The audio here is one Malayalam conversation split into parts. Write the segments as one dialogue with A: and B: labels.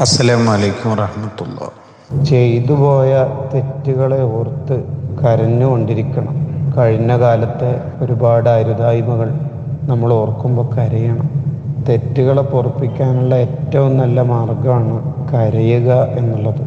A: അസ്സലാമു അലൈക്കും വറഹമത്തുള്ള.
B: ചെയ്തു പോയ തെറ്റുകളെ ഓർത്ത് കരഞ്ഞുകൊണ്ടിരിക്കണം. കഴിഞ്ഞ കാലത്തെ ഒരുപാട് അരുതായ്മകൾ നമ്മൾ ഓർക്കുമ്പോൾ കരയണം. തെറ്റുകളെ പൊറപ്പിക്കാനുള്ള ഏറ്റവും നല്ല മാർഗമാണ് കരയുക എന്നുള്ളത്.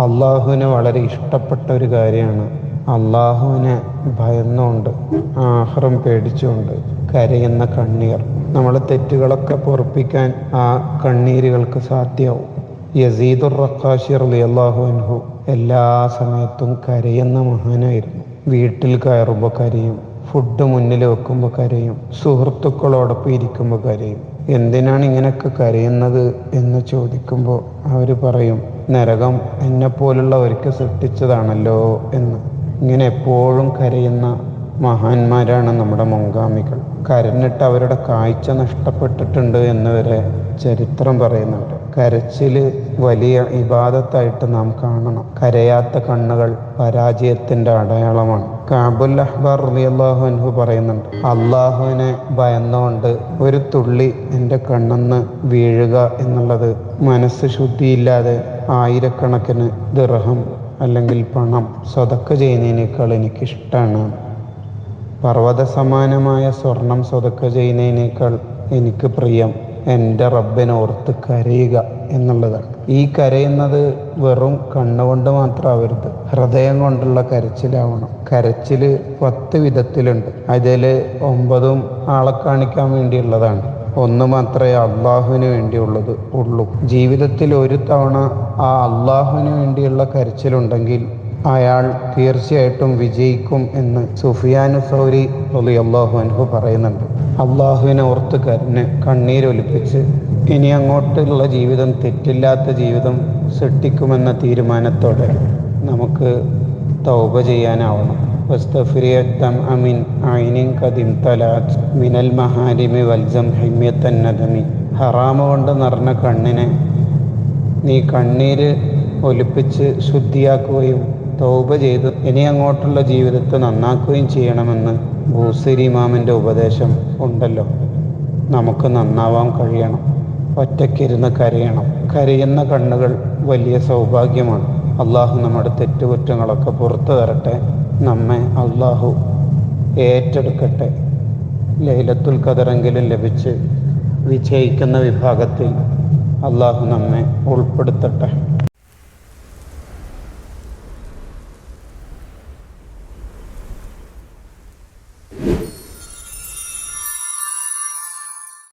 B: അള്ളാഹുവിനെ വളരെ ഇഷ്ടപ്പെട്ട ഒരു കാര്യമാണ്. അള്ളാഹുവിനെ ഭയന്നുകൊണ്ട് ആഹ്റം പേടിച്ചുകൊണ്ട് കരയുന്ന കണ്ണീർ. നമ്മളെ തെറ്റുകളൊക്കെ പൊറപ്പിക്കാൻ ആ കണ്ണീരുകൾക്ക് സാധ്യമാവും. യസീദുർ റഖാഷി അള്ളാഹു അൻഹു എല്ലാ സമയത്തും കരയുന്ന മഹാനായിരുന്നു. വീട്ടിൽ കയറുമ്പോൾ കരയും ഫുഡ് മുന്നിൽ വെക്കുമ്പോൾ കരയും സുഹൃത്തുക്കളോടൊപ്പം ഇരിക്കുമ്പോൾ കരയും. എന്തിനാണ് ഇങ്ങനെയൊക്കെ കരയുന്നത് എന്ന് ചോദിക്കുമ്പോൾ അവർ പറയും നരകം എന്നെപ്പോലുള്ളവർക്ക് സൃഷ്ടിച്ചതാണല്ലോ എന്ന്. ഇങ്ങനെ എപ്പോഴും കരയുന്ന മഹാന്മാരാണ് നമ്മുടെ മുൻഗാമികൾ. കരഞ്ഞിട്ട് അവരുടെ കാഴ്ച നഷ്ടപ്പെട്ടിട്ടുണ്ട് എന്ന് വരെ ചരിത്രം പറയുന്നുണ്ട്. കരച്ചിൽ വലിയ ഇബാദത്തായിട്ട് നാം കാണണം. കരയാത്ത കണ്ണുകൾ പരാജയത്തിന്റെ അടയാളമാണ്. കാബുൽ അഹ്ബാർ റളിയല്ലാഹു അൻഹു പറയുന്നുണ്ട് അള്ളാഹുവിനെ ഭയന്നുകൊണ്ട് ഒരു തുള്ളി എന്റെ കണ്ണെന്ന് വീഴുക എന്നുള്ളത് മനസ്സ് ശുദ്ധിയില്ലാതെ ആയിരക്കണക്കിന് ദിർഹം അല്ലെങ്കിൽ പണം സ്വതക്ക ചെയ്യുന്നതിനേക്കാൾ എനിക്കിഷ്ടമാണ് പർവത സമാനമായ സ്വർണം സ്വതക്ക ചെയ്യുന്നതിനേക്കാൾ എനിക്ക് പ്രിയം എന്റെ റബ്ബിനെ ഓർത്ത് കരയുക എന്നുള്ളതാണ്. ഈ കരയുന്നത് വെറും കണ്ണുകൊണ്ട് മാത്രമാവരുത് ഹൃദയം കൊണ്ടുള്ള കരച്ചിലാവണം. കരച്ചിൽ പത്ത് വിധത്തിലുണ്ട്. അതിൽ ഒമ്പതും ആളെ കാണിക്കാൻ വേണ്ടിയുള്ളതാണ്. ഒന്ന് മാത്രമേ അള്ളാഹുവിന് വേണ്ടിയുള്ളത് ഉള്ളൂ. ജീവിതത്തിൽ ഒരു തവണ ആ അള്ളാഹുവിന് വേണ്ടിയുള്ള കരച്ചിലുണ്ടെങ്കിൽ അയാൾ തീർച്ചയായിട്ടും വിജയിക്കും എന്ന് സുഫിയാനു സൗരി അലി അള്ളാഹു അൻഹു പറയുന്നുണ്ട്. അള്ളാഹുവിനെ ഓർത്ത് കരഞ്ഞ് കണ്ണീരൊലിപ്പിച്ച് ഇനി അങ്ങോട്ടുള്ള ജീവിതം തെറ്റില്ലാത്ത ജീവിതം സൃഷ്ടിക്കുമെന്ന തീരുമാനത്തോടെ നമുക്ക് തൗബ ചെയ്യാനാവണം. അമിൻ ഐനിൻ മിനൽ ഹറാമ കൊണ്ട് നിറഞ്ഞ കണ്ണിനെ നീ കണ്ണീര് ഒലിപ്പിച്ച് ശുദ്ധിയാക്കുകയും തൗബ ചെയ്ത് ഇനി അങ്ങോട്ടുള്ള ജീവിതത്തെ നന്നാക്കുകയും ചെയ്യണമെന്ന് ഭൂസരി ഇമാമിന്റെ ഉപദേശം ഉണ്ടല്ലോ. നമുക്ക് നന്നാവാൻ കഴിയണം. ഒറ്റയ്ക്കിരുന്ന് കരയണം. കരയുന്ന കണ്ണുകൾ വലിയ സൗഭാഗ്യമാണ്. അള്ളാഹു നമ്മുടെ തെറ്റുകുറ്റങ്ങളൊക്കെ പുറത്തു തരട്ടെ. നമ്മെ അള്ളാഹു ഏറ്റെടുക്കട്ടെ. ലൈലത്തുൽ കതറെങ്കിലും ലഭിച്ച് വിജയിക്കുന്ന വിഭാഗത്തിൽ അള്ളാഹു നമ്മെ ഉൾപ്പെടുത്തട്ടെ.